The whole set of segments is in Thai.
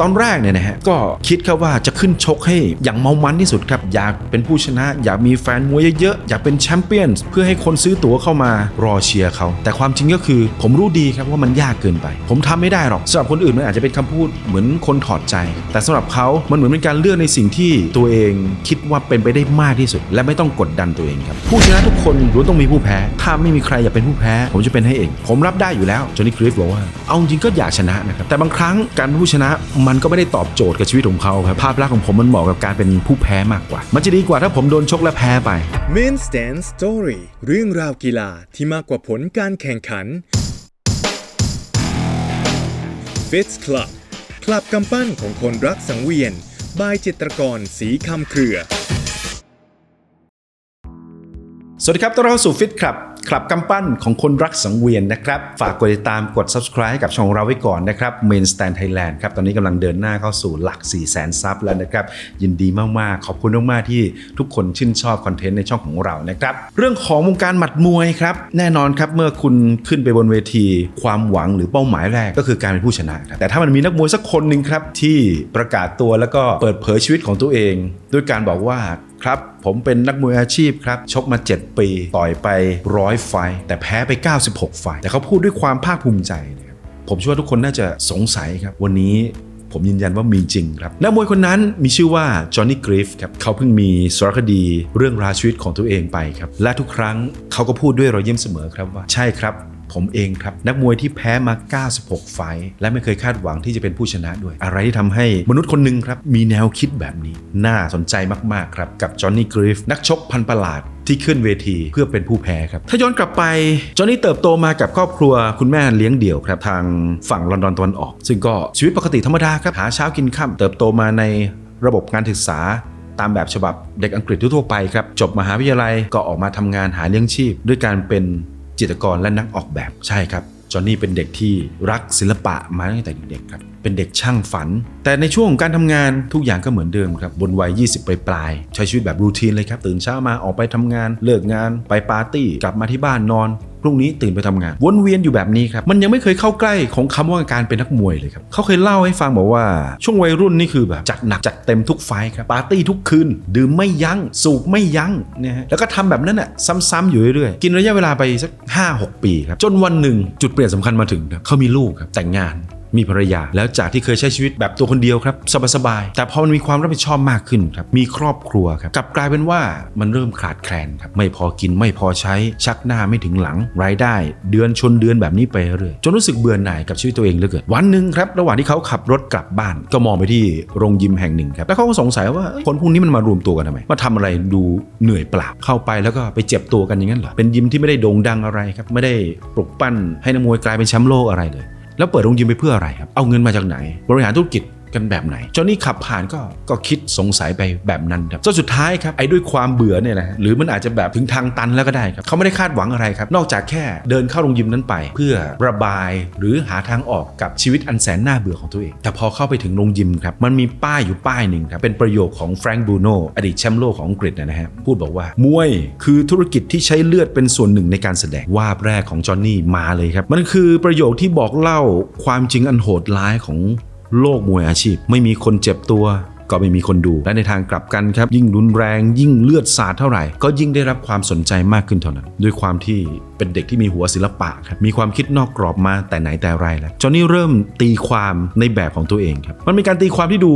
ตอนแรกเนี่ยนะฮะก็คิดครับว่าจะขึ้นชกให้อย่างเมามันที่สุดครับ อยากเป็นผู้ชนะ อยากมีแฟนมวยเยอะๆ อยากเป็นแชมเปี้ยนเพื่อให้คนซื้อตั๋วเข้ามารอเชียร์เขา แต่ความจริงก็คือผมรู้ดีครับว่ามันยากเกินไป ผมทำไม่ได้หรอกสำหรับคนอื่นมันอาจจะเป็นคำพูดเหมือนคนถอดใจ แต่สำหรับเขามันเหมือนเป็นการเลือกในสิ่งที่ตัวเองคิดว่าเป็นไปได้มากที่สุด และไม่ต้องกดดันตัวเองครับผู้ชนะทุกคนล้วนต้องมีผู้แพ้ ถ้าไม่มีใครอยากเป็นผู้แพ้ ผมจะเป็นให้เอง ผมรับได้อยู่แล้วจนนี่กริฟบอกว่าเอาจริงก็อยากชนะนะครับแต่บางครั้งการเป็นผู้ชนะมันก็ไม่ได้ตอบโจทย์กับชีวิตของเขาครับภาพลักษณ์ของผมมันเหมาะกับการเป็นผู้แพ้มากกว่า มันจะดีกว่าถ้าผมโดนชกและแพ้ไป Main Stand Story เรื่องราวกีฬาที่มากกว่าผลการแข่งขัน Fits Club คลับกำปั้นของคนรักสังเวียน บายจิตรกรสีคำเครือ สวัสดีครับต้อนรับเข้าสู่ฟิตครับ คลับกำปั้นของคนรักสังเวียนนะครับ ฝากกดติดตามกด subscribe ให้กับช่องเราไว้ก่อนนะครับ Main Stand Thailand ครับ ตอนนี้กำลังเดินหน้าเข้าสู่หลัก 4 0 0 0 0 0ซับแล้วนะครับ ยินดีมาก ๆ ขอบคุณมาก ๆ ที่ทุกคนชื่นชอบคอนเทนต์ในช่องของเรานะครับ เรื่องของวงการหมัดมวยครับ แน่นอนครับเมื่อคุณขึ้นไปบนเวที ความหวังหรือเป้าหมายแรกก็คือการเป็นผู้ชนะครับแต่ถ้ามันมีนักมวยสักคนหนึ่งครับที่ประกาศตัวแล้วก็เปิดเผยชีวิตของตัวเอง ด้วยการบอกว่า ครับ ผมเป็นนักมวยอาชีพครับ ชกมา 7 ปี ต่อยไปร้อยไฟ แต่แพ้ไป 96 ไฟ แต่เขาพูดด้วยความภาคภูมิใจนะครับผมเชื่อว่าทุกคนน่าจะสงสัยครับ วันนี้ผมยืนยันว่ามีจริงครับนักมวยคนนั้นมีชื่อว่าจอห์นนี่กริฟครับเขาเพิ่งมีสารคดีเรื่องราวชีวิตของตัวเองไปครับและทุกครั้งเขาก็พูดด้วยรอยยิ้มเสมอครับว่าใช่ครับ ผมเองครับ นักมวยที่แพ้มา 96 ไฟและไม่เคยคาดหวังที่จะเป็นผู้ชนะด้วย อะไรที่ทำให้มนุษย์คนหนึ่งครับมีแนวคิดแบบนี้ น่าสนใจมาก ๆ ครับ กับจอห์นนี่กริฟนักชกพันประหลาดที่ขึ้นเวทีเพื่อเป็นผู้แพ้ครับ ถ้าย้อนกลับไป จอห์นนี่เติบโตมากับครอบครัวคุณแม่เลี้ยงเดี่ยวครับทางฝั่งลอนดอนตะวันออก ซึ่งก็ชีวิตปกติธรรมดาครับหาเช้ากินค่ำเติบโตมาในระบบการศึกษาตามแบบฉบับเด็กอังกฤษทั่วไปครับ จบมหาวิทยาลัยก็ออกมาทำงานหาเลี้ยงชีพ ด้วยการเป็น จิตรกรและนักออกแบบใช่ครับจอห์นนี่เป็นเด็กที่รักศิลปะมาตั้งแต่เด็กครับ เป็นเด็กช่างฝัน แต่ในช่วงของการทำงานทุกอย่างก็เหมือนเดิมครับ บนวัย 20 ปลายๆใช้ชีวิตแบบรูทีนเลยครับ ตื่นเช้ามาออกไปทำงาน เลิกงาน ไปปาร์ตี้ กลับมาที่บ้านนอน พรุ่งนี้ตื่นไปทำงาน วนเวียนอยู่แบบนี้ครับ มันยังไม่เคยเข้าใกล้ของคำว่าการเป็นนักมวยเลยครับเขาเคยเล่าให้ฟังบอกว่า ช่วงวัยรุ่นนี่คือแบบจัดหนักจัดเต็มทุกไฟครับปาร์ตี้ทุกคืน ดื่มไม่ยัง้ง สูบไม่ยั้งนะฮะแล้วก็ทำแบบนั้นอะซ้ำๆอยู่เรื่อยๆกินระยะเวลาไปสัก5-6 ปีครับจนวันหนึ่งจุดเปลี่ยนสำคัญมาถึงเขามีลูกครับแต่งงาน มีภรรยา แล้วจากที่เคยใช้ชีวิตแบบตัวคนเดียวครับสบายๆแต่พอมันมีความรับผิดชอบมากขึ้นครับมีครอบครัวครับกลับกลายเป็นว่ามันเริ่มขาดแคลนครับไม่พอกินไม่พอใช้ชักหน้าไม่ถึงหลัง รายได้ เดือนชนเดือนแบบนี้ไปเรื่อยจนรู้สึกเบื่อหน่ายกับชีวิตตัวเองเหลือเกินวันหนึ่งครับระหว่างที่เขาขับรถกลับบ้าน ก็มองไปที่โรงยิมแห่งหนึ่งครับแล้วเขาก็สงสัยว่าคนพวกนี้มันมารวมตัวกันทำไมมาทำอะไรดูเหนื่อยเปล่าเข้าไปแล้วก็ไปเจ็บตัวกันอย่างนั้นเหรอเป็นยิมที่ไม่ได้โด่งดังอะไรครับไม่ได้ปลุกปั้นให้นักมวยกลายเป็นแชมป์โลกอะไรเลย แล้วเปิดโรงยิมไปเพื่ออะไรครับ เอาเงินมาจากไหน บริหารธุรกิจ กันแบบไหนจอห์นนี่ขับผ่านก็ก็คิดสงสัยไปแบบนั้นครับจนสุดท้ายครับไอ้ด้วยความเบื่อเนี่ยแหละหรือมันอาจจะแบบถึงทางตันแล้วก็ได้ครับเขาไม่ได้คาดหวังอะไรครับ นอกจากแค่เดินเข้าโรงยิมนั้นไป เพื่อระบายหรือหาทางออกกับชีวิตอันแสนน่าเบื่อของตัวเอง แต่พอเข้าไปถึงโรงยิมครับมันมีป้ายอยู่ป้ายหนึ่งครับเป็นประโยคของแฟรงค์บูโนอดีตแชมป์โลกของอังกฤษนะฮะพูดบอกว่ามวยคือธุรกิจที่ใช้เลือดเป็นส่วนหนึ่งในการแสดงวาบแรกของจอห์นนี่มาเลยครับมันคือประโยคที่บอกเล่าความจริงอันโหดร้ายของ โลกมวยอาชีพ ไม่มีคนเจ็บตัว ก็ไม่มีคนดู และในทางกลับกันครับ ยิ่งรุนแรง ยิ่งเลือดสาดเท่าไหร่ ก็ยิ่งได้รับความสนใจมากขึ้นเท่านั้น ด้วยความที่เป็นเด็กที่มีหัวศิลปะครับมีความคิดนอกกรอบมาแต่ไหนแต่ไรแล้วจอนนี่เริ่มตีความในแบบของตัวเองครับมันเป็นการตีความที่ดู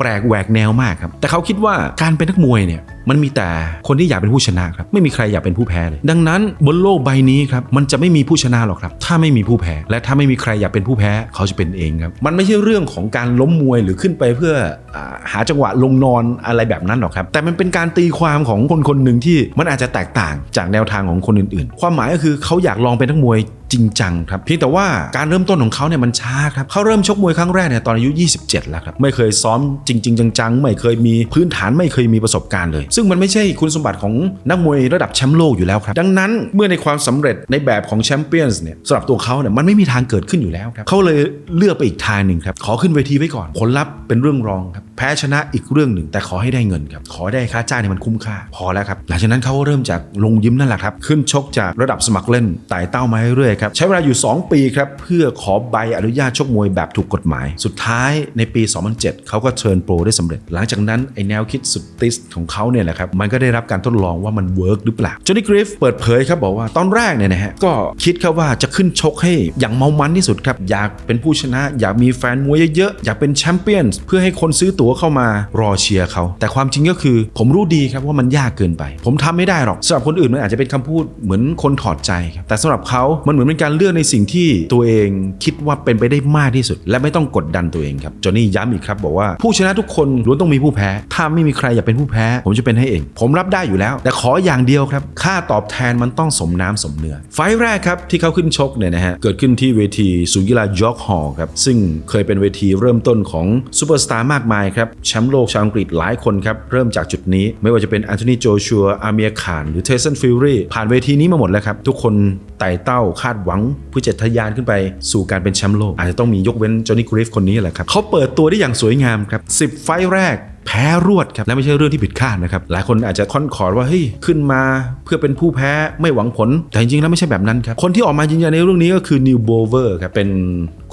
แปลกแหวกแนวมากครับแต่เขาคิดว่าการเป็นนักมวยเนี่ยมันมีแต่คนที่อยากเป็นผู้ชนะครับไม่มีใครอยากเป็นผู้แพ้เลย ดังนั้นบนโลกใบนี้ครับมันจะไม่มีผู้ชนะหรอกครับ ถ้าไม่มีผู้แพ้และถ้าไม่มีใครอยากเป็นผู้แพ้เขาจะเป็นเองครับมันไม่ใช่เรื่องของการล้มมวยหรือขึ้นไปเพื่ออหาจังหวะลงนอนอะไรแบบนั้นหรอกครับ แต่มันเป็นการตีความของคนคนหนึ่งที่มันอาจจะแตกต่างจากแนวทางของคนอื่นๆ ความหมายก็คือเขาอยากลองเป็นนักมวย จริงจังครับเพียงแต่ว่าการเริ่มต้นของเขาเนี่ยมันช้าครับเขาเริ่มชกมวยครั้งแรกเนี่ยตอนอายุ 27 แล้วครับไม่เคยซ้อมจริง ๆ จังๆ ไม่เคยมีพื้นฐานไม่เคยมีประสบการณ์เลย ซึ่งมันไม่ใช่คุณสมบัติของนักมวยระดับแชมป์โลกอยู่แล้วครับดังนั้นเมื่อในความสำเร็จในแบบของแชมเปี้ยนส์เนี่ยสำหรับตัวเขาเนี่ยมันไม่มีทางเกิดขึ้นอยู่แล้วครับเขาเลยเลือกไปอีกทางหนึ่งครับขอขึ้นเวทีไว้ก่อนผลลัพธ์เป็นเรื่องรองครับแพ้ชนะอีกเรื่องหนึ่ง แต่ขอให้ได้เงินครับขอได้ค่าจ้างเนี่ยมันคุ้มค่า พอแล้วครับหลังจากนั้นเขาก็เริ่มจากลงยิมนั่นแหละครับขึ้นชกจากระดับสมัครเล่นไต่เต้ามาเรื่อยครับใช้เวลาอยู่ 2 ปีครับเพื่อขอใบอนุญาตชกมวยแบบถูกกฎหมาย สุดท้ายในปี 2007 เขาก็เชิญโปรได้สำเร็จ หลังจากนั้นไอแนวคิดสุดติสของเขาเนี่ยแหละครับมันก็ได้รับการทดลองว่ามันเวิร์กหรือเปล่าจอห์นนี่กริฟเปิดเผยครับบอกว่าตอนแรกเนี่ยนะฮะก็คิดครับว่าจะขึ้นชกให้อย่างเมามันที่สุดครับอยากเป็นผู้ชนะ อยากมีแฟนมวยเยอะๆอยากเป็นแชมเปี้ยนเพื่อให้คนซื้อตั๋วเข้ามารอเชียร์เขา แต่ความจริงก็คือ ผมรู้ดีครับว่ามันยากเกินไป ผมทำไม่ได้หรอกสำหรับคนอื่นมันอาจจะเป็นคำพูดเหมือนคนถอดใจครับแต่สำหรับเขามันเหมือนเป็นการเลือกในสิ่งที่ตัวเองคิดว่าเป็นไปได้มากที่สุด และไม่ต้องกดดันตัวเองครับจอห์นนี่ย้ำอีกครับบอกว่าผู้ชนะทุกคนล้วนต้องมีผู้แพ้ ถ้าไม่มีใครอยากเป็นผู้แพ้ ผมจะเป็นให้เอง ผมรับได้อยู่แล้ว แต่ขออย่างเดียวครับ ค่าตอบแทนมันต้องสมน้ำสมเนื้อไฟแรกครับที่เขาขึ้นชกเนี่ยนะฮะเกิดขึ้นที่เวทีศูนย์กีฬายอร์กฮอลล์ครับซึ่งเคยเป็นเวทีเริ่มต้นของซูเปอร์สตาร์มากมายครับแชมป์โลกชาวอังกฤษหลายคนครับเริ่มจากจุดนี้ ไม่ว่าจะเป็นแอนโทนีโจชัวอาเมียคานหรือเทสันฟิลลี่ผ่านเวทีนี้มาหมดแล้วครับทุกคน ไต่เต้าคาดหวังเพื่อจะทะยานขึ้นไปสู่การเป็นแชมป์โลก อาจจะต้องมียกเว้นจอห์นนี่กริฟคนนี้แหละครับเขาเปิดตัวได้อย่างสวยงามครับ10 ไฟแรกแพ้รวดครับและไม่ใช่เรื่องที่ผิดคาดนะครับหลายคนอาจจะค่อนขอดว่าเฮ้ยขึ้นมาเพื่อเป็นผู้แพ้ไม่หวังผล แต่จริงๆแล้วไม่ใช่แบบนั้นครับคนที่ออกมายืนยันในเรื่องนี้ก็คือนิวโบเวอร์ครับเป็น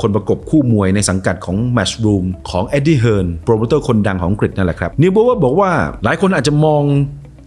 คนประกบคู่มวยในสังกัดของ Matchroom ของ Eddie Hearn โปรโมเตอร์คนดังของอังกฤษนั่นแหละครับนิวโบเวอร์บอกว่าหลายคนอาจจะมอง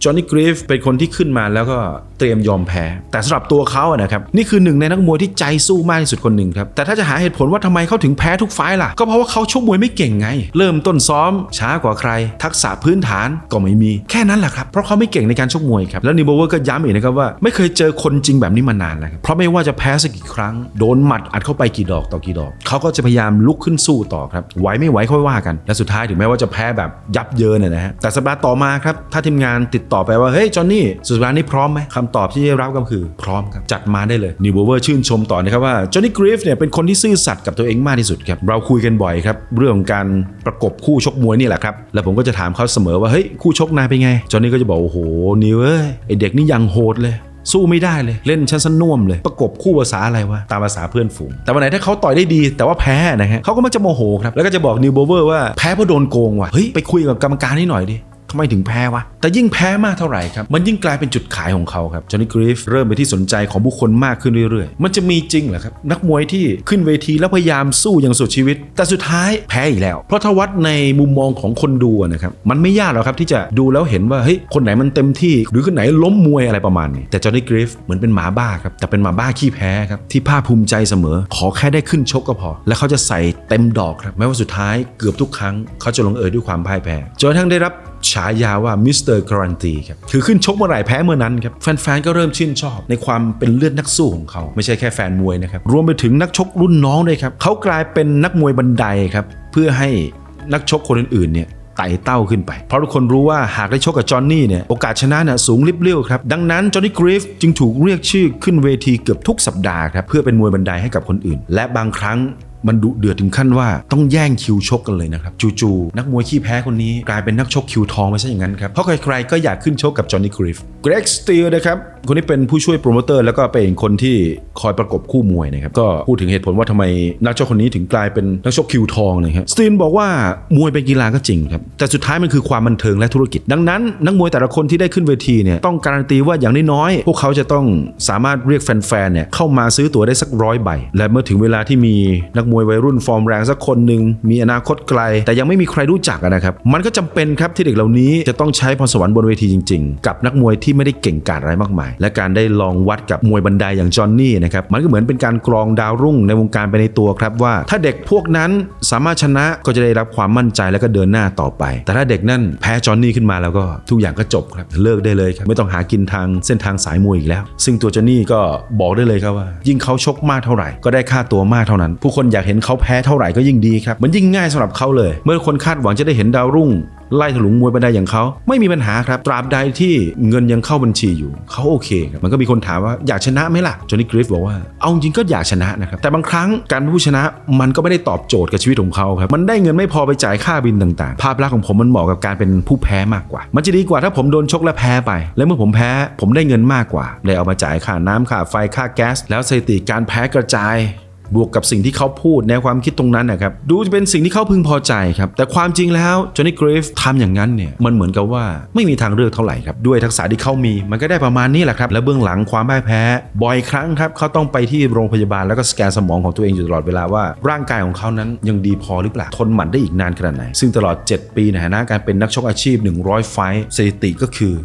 จอห์นนี่กริฟเป็นคนที่ขึ้นมาแล้วก็เตรียมยอมแพ้ แต่สำหรับตัวเขาอะนะครับนี่คือหนึ่งในนักมวยที่ใจสู้มากที่สุดคนหนึ่งครับแต่ถ้าจะหาเหตุผลว่าทำไมเขาถึงแพ้ทุกไฟล์ล่ะ ก็เพราะว่าเขาชกมวยไม่เก่งไง เริ่มต้นซ้อม ช้ากว่าใคร ทักษะพื้นฐานก็ไม่มี แค่นั้นแหละครับเพราะเขาไม่เก่งในการชกมวยครับแล้วนิโบเวอร์ก็ย้ำอีกนะครับว่าไม่เคยเจอคนจริงแบบนี้มานานแล้วเพราะไม่ว่าจะแพ้สักกี่ครั้งโดนหมัดอัดเข้าไปกี่ดอกต่อกี่ดอกเขาก็จะพยายามลุกขึ้นสู้ต่อครับไหวไม่ไหวค่อยว่ากันและสุดท้ายถึงแม้ว่าจะแพ้แบบยับเยินนะฮะแต่สัปดาห์ต่อมาครับถ้าทีมงานติดต่อไปว่าเฮ้ยจอห์นนี่สุดสัปดาห์นี้พร้อมไหมคำตอบที่ได้รับก็คือพร้อมครับจัดมาได้เลยนิวเวอร์ชื่นชมต่อนะครับว่าจอห์นนี่กริฟเนี่ยเป็นคนที่ซื่อสัตย์กับตัวเองมากที่สุดครับเราคุยกันบ่อยครับเรื่องการประกบคู่ชกมวยนี่แหละครับแล้วผมก็จะถามเขาเสมอว่าเฮ้ยคู่ชกนายเป็นไงจอห์นนี่ก็จะบอกโอ้โหนิวเอ้ยไอเด็กนี่ยังโหดเลยสู้ไม่ได้เลยเล่นชั้นสน่วมเลย ประกบคู่ภาษาอะไรวะตามภาษาเพื่อนฝูง แต่วันไหนถ้าเขาต่อยได้ดีแต่ว่าแพ้นะฮะเขาก็มักจะโมโหครับแล้วก็จะบอกนิวโบเวอร์ว่าแพ้เพราะโดนโกงว่ะเฮ้ยไปคุยกับกรรมการให้หน่อยดิ ทำไมถึงแพ้วะ แต่ยิ่งแพ้มากเท่าไหร่ครับ มันยิ่งกลายเป็นจุดขายของเขาครับจอห์นนี่กริฟเริ่มไปที่สนใจของผู้คนมากขึ้นเรื่อยๆ มันจะมีจริงเหรอครับ นักมวยที่ขึ้นเวทีแล้วพยายามสู้อย่างสุดชีวิต แต่สุดท้ายแพ้อีกแล้ว เพราะถ้าวัดในมุมมองของคนดูนะครับมันไม่ยากหรอกครับที่จะดูแล้วเห็นว่าเฮ้ยคนไหนมันเต็มที่ หรือคนไหนล้มมวยอะไรประมาณนี้แต่จอห์นนี่กริฟเหมือนเป็นหมาบ้าครับแต่เป็นหมาบ้าขี้แพ้ครับที่ภาคภูมิใจเสมอ ขอแค่ได้ขึ้นชกก็พอ และเขาจะใส่เต็มดอกครับแม้ว่าสุดท้ายเกือบทุกครั้งเขาจะลงเอยด้วยความพ่ายแพ้จนทั่งได้รับ ฉายาว่ามิสเตอร์การันตีครับคือขึ้นชกเมื่อไหร่แพ้เมื่อนั้นครับแฟนๆก็เริ่มชื่นชอบ ในความเป็นเลือดนักสู้ของเขา ไม่ใช่แค่แฟนมวยนะครับรวมไปถึงนักชกรุ่นน้องด้วยครับเขากลายเป็นนักมวยบันไดครับเพื่อให้นักชกคนอื่นๆเนี่ยไต่เต้าขึ้นไป เพราะทุกคนรู้ว่าหากได้ชกกับจอห์นนี่เนี่ยโอกาสชนะเนี่ยสูงลิบเลี้ยวครับ ดังนั้นจอห์นนี่กริฟจึงถูกเรียกชื่อขึ้นเวทีเกือบทุกสัปดาห์ครับเพื่อเป็นมวยบันไดให้กับคนอื่น และบางครั้ง มันดุเดือดถึงขั้นว่าต้องแย่งคิวชกกันเลยนะครับจู่ๆนักมวยขี้แพ้คนนี้กลายเป็นนักชกคิวทองไม่ใช่อย่างนั้นครับเพราะใครๆก็อยากขึ้นชกกับจอห์นนี่กริฟเกรกสตีลนะครับคนนี้เป็นผู้ช่วยโปรโมเตอร์แล้วก็เป็นคนที่คอยประกบคู่มวยนะครับก็พูดถึงเหตุผลว่าทำไมนักชกคนนี้ถึงกลายเป็นนักชกคิวทองนะครับสตีนบอกว่ามวยเป็นกีฬาก็จริงครับแต่สุดท้ายมันคือความบันเทิงและธุรกิจ ดังนั้น นักมวยแต่ละคนที่ได้ขึ้นเวทีเนี่ยต้องการันตีว่าอย่างน้อยๆพวกเขาจะต้องสามารถเรียกแฟนๆเนี่ยเข้ามาซื้อตั๋วได้สักร้อยใบและเมื่อถึงเวลาที่มีนักมวยวัยรุ่นฟอร์มแรงสักคนหนึ่งมีอนาคตไกล แต่ยังไม่มีใครรู้จักนะครับมันก็จำเป็นครับที่เด็กเหล่านี้จะต้องใช้พรสวรรค์บนเวทีจริง ๆ กับนักมวยที่ไม่ได้เก่งกาจอะไรมากมาย และการได้ลองวัดกับมวยบันไดอย่างจอห์นนี่นะครับมันก็เหมือนเป็นการกรองดาวรุ่งในวงการไปในตัวครับว่า ถ้าเด็กพวกนั้นสามารถชนะก็จะได้รับความมั่นใจแล้วก็เดินหน้าต่อไป แต่ถ้าเด็กนั่นแพ้จอห์นนี่ขึ้นมาแล้วก็ทุกอย่างก็จบครับเลิกได้เลยครับไม่ต้องหากินทางเส้นทางสายมวยอีกแล้ว ซึ่งตัวจอห์นนี่ก็บอกได้เลยครับว่า ยิ่งเขาชกมากเท่าไหร่ ก็ได้ค่าตัวมากเท่านั้น ผู้คนอยากเห็นเขาแพ้เท่าไหร่ก็ยิ่งดีครับ มันยิ่งง่ายสำหรับเขาเลย เมื่อคนคาดหวังจะได้เห็นดาวรุ่ง ไล่ถลุงมวยบันไดอย่างเขาไม่มีปัญหาครับ ตราบใดที่เงินยังเข้าบัญชีอยู่เขาโอเคครับมันก็มีคนถามว่าอยากชนะไหมล่ะจอห์นนี่กริฟบอกว่าเอาจริงก็อยากชนะนะครับแต่บางครั้งการผู้ชนะมันก็ไม่ได้ตอบโจทย์กับชีวิตของเขาครับมันได้เงินไม่พอไปจ่ายค่าบินต่างๆ ภาพลักษณ์ของผมมันเหมาะกับการเป็นผู้แพ้มากกว่า มันจะดีกว่าถ้าผมโดนชกและแพ้ไป และเมื่อผมแพ้ผมได้เงินมากกว่าเลยเอามาจ่ายค่าน้ำค่าไฟค่าแก๊สแล้วสถิติการแพ้กระจาย บวกกับสิ่งที่เขาพูดแนความคิดตรงนั้นนะครับดูจะเป็นสิ่งที่เขาพึงพอใจครับแต่ความจริงแล้วจอห์นนี่กรีฟทำอย่างนั้นเนี่ยมันเหมือนกับว่าไม่มีทางเลือกเท่าไหร่ครับด้วยทักษะที่เขามีมันก็ได้ประมาณนี้แหละครับและเบื้องหลังความพ่ายแพ้บ่อยครั้งครับเขาต้องไปที่โรงพยาบาลแล้วก็สแกนสมองของตัวเองอยู่ตลอดเวลาว่าร่างกายของเขานั้นยังดีพอหรือเปล่าทนหมันได้อีกนานขนาดไหนซึ่งตลอด 7 ปีในฐานะการเป็นนักชกอาชีพ 100 ไฟสถิติก็คือ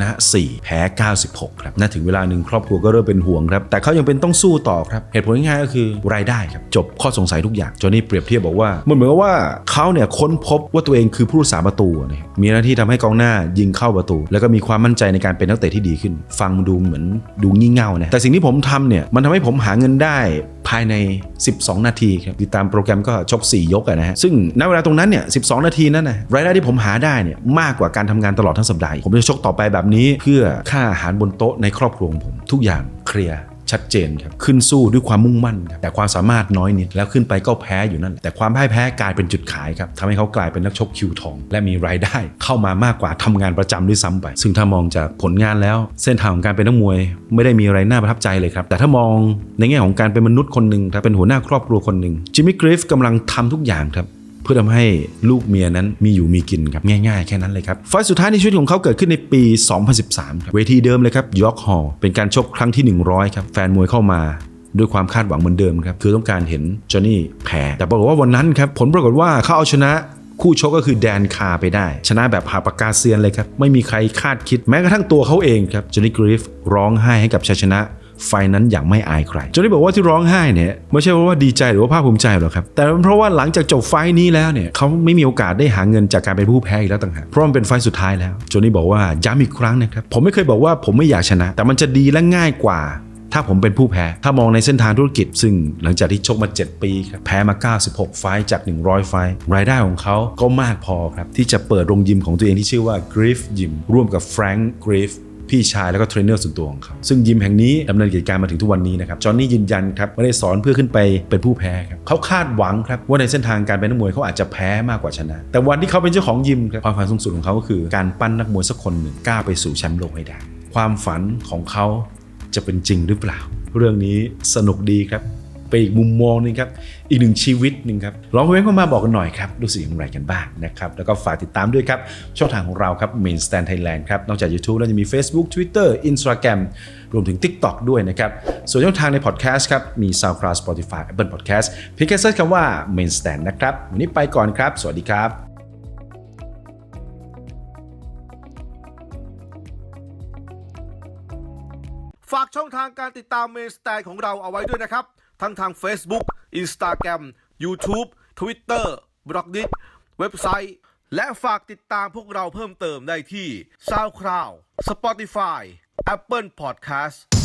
นะ 4 แพ้ 96 ครับน่าถึงเวลาหนึ่งครอบครัวก็เริ่มเป็นห่วงครับ แต่เขายังเป็นต้องสู้ต่อครับ เหตุผลง่ายๆก็คือรายได้ครับ จบข้อสงสัยทุกอย่างจอนนี่เปรียบเทียบบอกว่ามันเหมือนกับว่าเขาเนี่ยค้นพบว่าตัวเองคือผู้รักษาประตูนะครับมีหน้าที่ทำให้กองหน้ายิงเข้าประตู แล้วก็มีความมั่นใจในการเป็นนักเตะที่ดีขึ้น ฟังดูเหมือนดูงี่เง่านะแต่สิ่งที่ผมทำเนี่ยมันทำให้ผมหาเงินได้ภายใน 12 นาทีครับติดตามโปรแกรมก็ชก 4 ยกะนะฮะ ซึ่งณเวลาตรงนั้นเนี่ย 12 นาทีนั้นนะรายได้ที่ผมหาได้เนี่ยมากกว่าการทำงานตลอดทั้งสัปดาห์ ผมจะชกต่อไปแบบนี้เพื่อค่าอาหารบนโต๊ะในครอบครัวของผม ทุกอย่างเคลียร์ ชัดเจนครับขึ้นสู้ด้วยความมุ่งมั่นครับแต่ความสามารถน้อยนิดแล้วขึ้นไปก็แพ้อยู่นั่นแหละแต่ความพ่ายแพ้กลายเป็นจุดขายครับทำให้เขากลายเป็นนักชกคิวทอง และมีรายได้เข้ามามากกว่าทำงานประจำด้วยซ้ำไป ซึ่งถ้ามองจากผลงานแล้ว เส้นทางของการเป็นนักมวย ไม่ได้มีอะไรน่าประทับใจเลยครับแต่ถ้ามองในแง่ของการเป็นมนุษย์คนหนึ่งครับเป็นหัวหน้าครอบครัวคนหนึ่งจิมมี่กริฟกำลังทำทุกอย่างครับ เพื่อทำให้ลูกเมียนั้นมีอยู่มีกินครับง่ายๆ แค่นั้นเลยครับไฟสุดท้ายในชีวิตของเขาเกิดขึ้นในปี 2013ครับเวทีเดิมเลยครับยอร์กฮอลเป็นการชกครั้งที่ 100ครับแฟนมวยเข้ามาด้วยความคาดหวังเหมือนเดิมครับคือต้องการเห็นจอห์นนี่แพ้แต่ปรากฏว่าวันนั้นครับผลปรากฏว่าเขาเอาชนะคู่ชกก็คือแดนคาไปได้ ชนะแบบหาปากกาเซียนเลยครับ ไม่มีใครคาดคิดแม้กระทั่งตัวเขาเองครับจอห์นนี่กริฟร้องไห้ให้กับชัยชนะ ไฟนั้นอย่างไม่อายใครจนได้บอกว่าที่ร้องไห้เนี่ยไม่ใช่เพราะว่าดีใจหรือว่าภาคภูมิใจหรอกครับ แต่เป็นเพราะว่าหลังจากจบไฟนี้แล้วเนี่ยเขาไม่มีโอกาสได้หาเงินจากการเป็นผู้แพ้อีกแล้วต่างหากเพราะมันเป็นไฟสุดท้ายแล้วโจนี่บอกว่าย้ำอีกครั้งนะครับผมไม่เคยบอกว่าผมไม่อยากชนะ แต่มันจะดีและง่ายกว่าถ้าผมเป็นผู้แพ้ ถ้ามองในเส้นทางธุรกิจ ซึ่งหลังจากที่ชกมา 7 ปีครับแพ้มา 96 ไฟจาก 100 ไฟ รายได้ของเขาก็มากพอครับ ที่จะเปิดโรงยิมของตัวเองที่ชื่อว่า Griff Gym ร่วมกับ Frank Griff พี่ชายแล้วก็เทรนเนอร์ส่วนตัวของเขาซึ่งยิมแห่งนี้ดำเนินกิจการมาถึงทุกวันนี้นะครับจอห์นนี่ยืนยันครับไม่ได้สอนเพื่อขึ้นไปเป็นผู้แพ้ครับเขาคาดหวังครับว่าในเส้นทางการเป็นนักมวยเขาอาจจะแพ้มากกว่าชนะ แต่วันที่เขาเป็นเจ้าของยิมครับความฝันสูงสุดของเขาก็คือ การปั้นนักมวยสักคนหนึ่งกล้าไปสู่แชมป์โลกให้ได้ ความฝันของเขาจะเป็นจริงหรือเปล่า เรื่องนี้สนุกดีครับ เป็นอีกมุมมองหนึงครับ อีกหนึ่งชีวิตหนึ่งครับ ลองคอมเมนต์เข้ามาบอกกันหน่อยครับ รู้สึกอย่างไรกันบ้างนะครับ แล้วก็ฝากติดตามด้วยครับ ช่องทางของเราครับ Main Stand Thailand ครับ นอกจาก YouTube แล้วจะมี Facebook Twitter Instagram รวมถึง TikTok ด้วยนะครับ ส่วนช่องทางในพอดแคสต์ครับ มี SoundCloud Spotify Apple Podcast เพียงแค่เซิร์ชคำว่า Main Stand นะครับ วันนี้ไปก่อนครับ สวัสดีครับฝากช่องทางการติดตามเมนสแตนของเราเอาไว้ด้วยนะครับ ทั้งทาง Facebook Instagram YouTube Twitter b l o g d i t เว็บไซต์ และฝากติดตามพวกเราเพิ่มเติมได้ที่ SoundCloud Spotify Apple Podcast